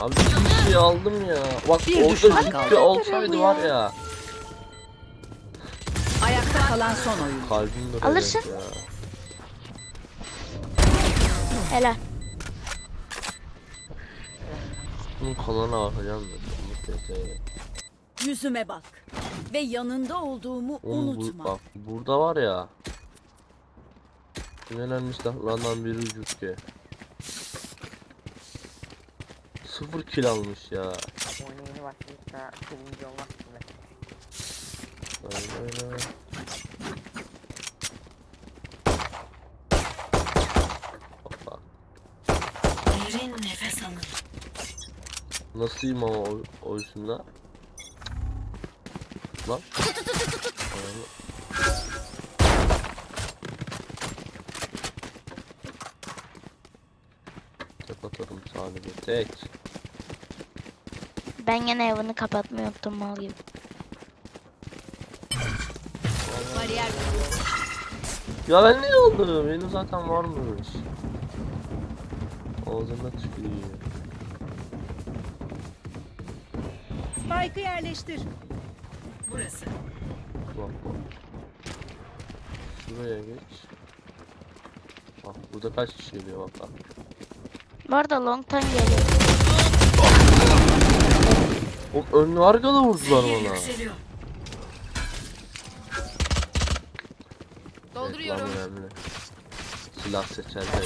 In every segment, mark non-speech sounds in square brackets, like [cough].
Abi bir şey aldım ya. Bak Bir orada düşman zikri kaldı. olsaydı var ya. Ayakta kalan son oyun. Kalbim de Alırsın. ya. Helal. Bunun kanalına bakacağım. Mutlaka. Yüzüme bak. Ve yanında olduğumu Oğlum bu, unutma. bak burada var ya. En önemli silahlardan biri Jutke. Sıfır kill almış ya. Oyuna yeni birinci olmak öyle. Hoppa. Derin nefes alın. Nasılyım ama o, o üstünde? Lan. Tek atarım sadece tek. Ben gene evini kapatmayı unuttum mal gibi. Bariyer Ya ben ne oldu? Benim zaten varmış. Ağzına tükürüyor. Spike'ı yerleştir. Burası. Bak bak. Şuraya geç. Bak burada kaç kişi geliyor bak bak. Bu arada long time geliyor. O önlü arkada vurdular bana. Dolduruyorum. Evet, önemli. Silah seçerler.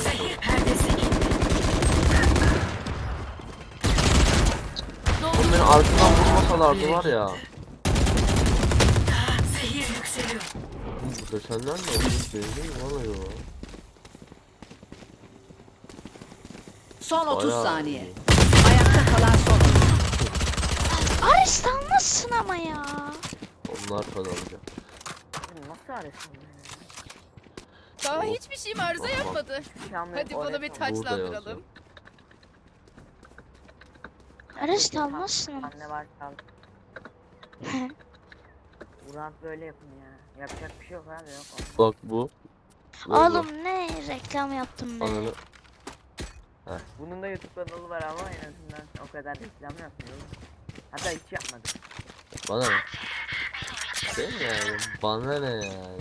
Oğlum beni arkadan vurmasalardı var ya. Oğlum Bu desenler ne? Bu mi? Bana ya. Son 30 Bayağı saniye. iyi. Ayakta kalan son oyun. Ares almasın ama ya. Onlar kazanacak. Şimdi nasıl arasın? Daha hiçbir şeyim arıza Bak, bak. yapmadı. Hadi bana bir taçlandıralım. Almasın ama. Anne var kaldı. Burak [laughs] böyle yapın ya. Yapacak bir şey yok abi yok. Bak bu. Böyle. Oğlum ne reklam yaptım ben. Ananı. Bunun da YouTube kanalı var ama en azından o kadar reklam yapmıyor. Hatta hiç yapmadım. Bana ne? Değil mi yani? Bana ne yani?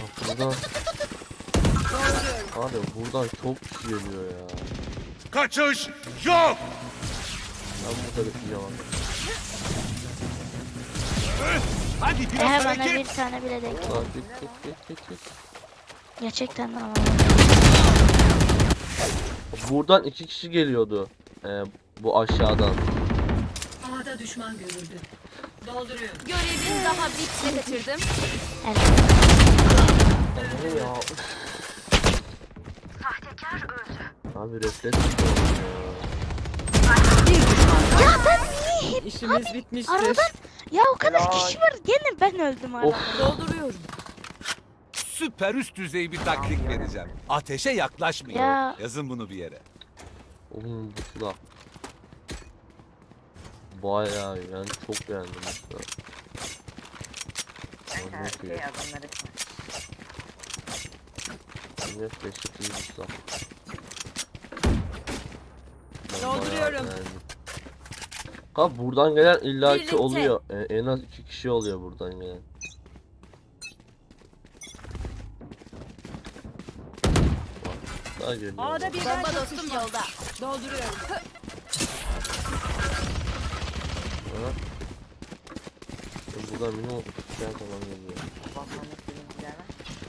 Bak buradan... Abi buradan çok kişi geliyor ya. Kaçış yok. Ben burada bekleyeceğim abi. Hadi Eğer biraz bana bir tane bile denk. Aa, git git git git git. Gerçekten ama. Buradan iki kişi geliyordu. Ee, bu aşağıdan. A'da düşman görüldü. Dolduruyorum. Görevin daha bitmedi. Kaçırdım. Evet. Ne ya? Uf. Abi refleks ya. Bir düşman kaldı. Ya ben niye hep İşimiz bitmiştir. aradan ya o kadar Helal. kişi var gene ben öldüm arada. Of. Dolduruyorum. Süper üst düzey bir taktik vereceğim. Ateşe yaklaşmıyor. Ya. Yazın bunu bir yere. Oğlum bu silah. Bayağı. Ben çok beğendim bu her iyi. şey adamları Yine dehşet iyi bir silah. Ben Dolduruyorum. bayağı beğendim. Ha buradan gelen illaki Birlikte. oluyor. E, en az iki kişi oluyor buradan gelen. Daha geliyor. A'da birden Bomba çok dostum düşman. yolda. Dolduruyorum. Ha? Buradan minimum kişi falan geliyor.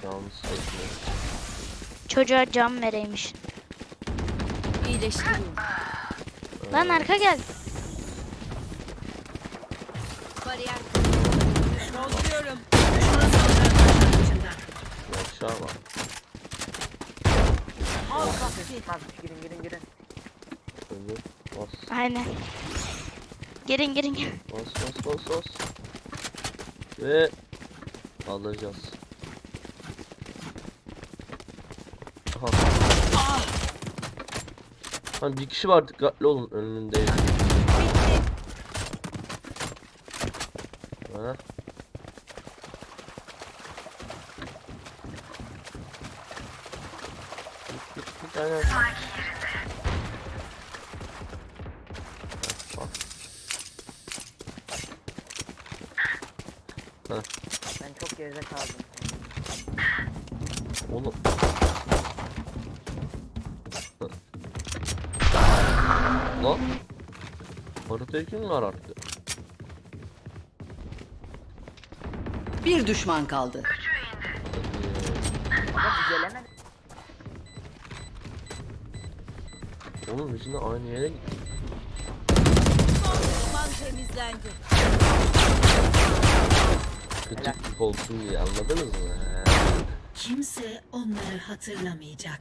Yalnız saçma. Çocuğa can vereymiş. İyileştiriyorum. Lan arka gel. Bariyer. Dolduruyorum. Aşağı bak. Çıkmaz girin girin girin. Önce bas. Aynen. Girin girin girin. Bas bas bas bas. Ve alacağız. Aha. Hani bir kişi var dikkatli olun önündeyiz. Ha? Aynen. Ben çok geride kaldım. Oğlum. Lan. Haritayı mi ararttı? Bir düşman kaldı. Ama bir gelemedi. Oğlum biz yine aynı yere gittik. Düşman temizlendi. Gıcıklık olsun diye anladınız mı? Kimse onları hatırlamayacak.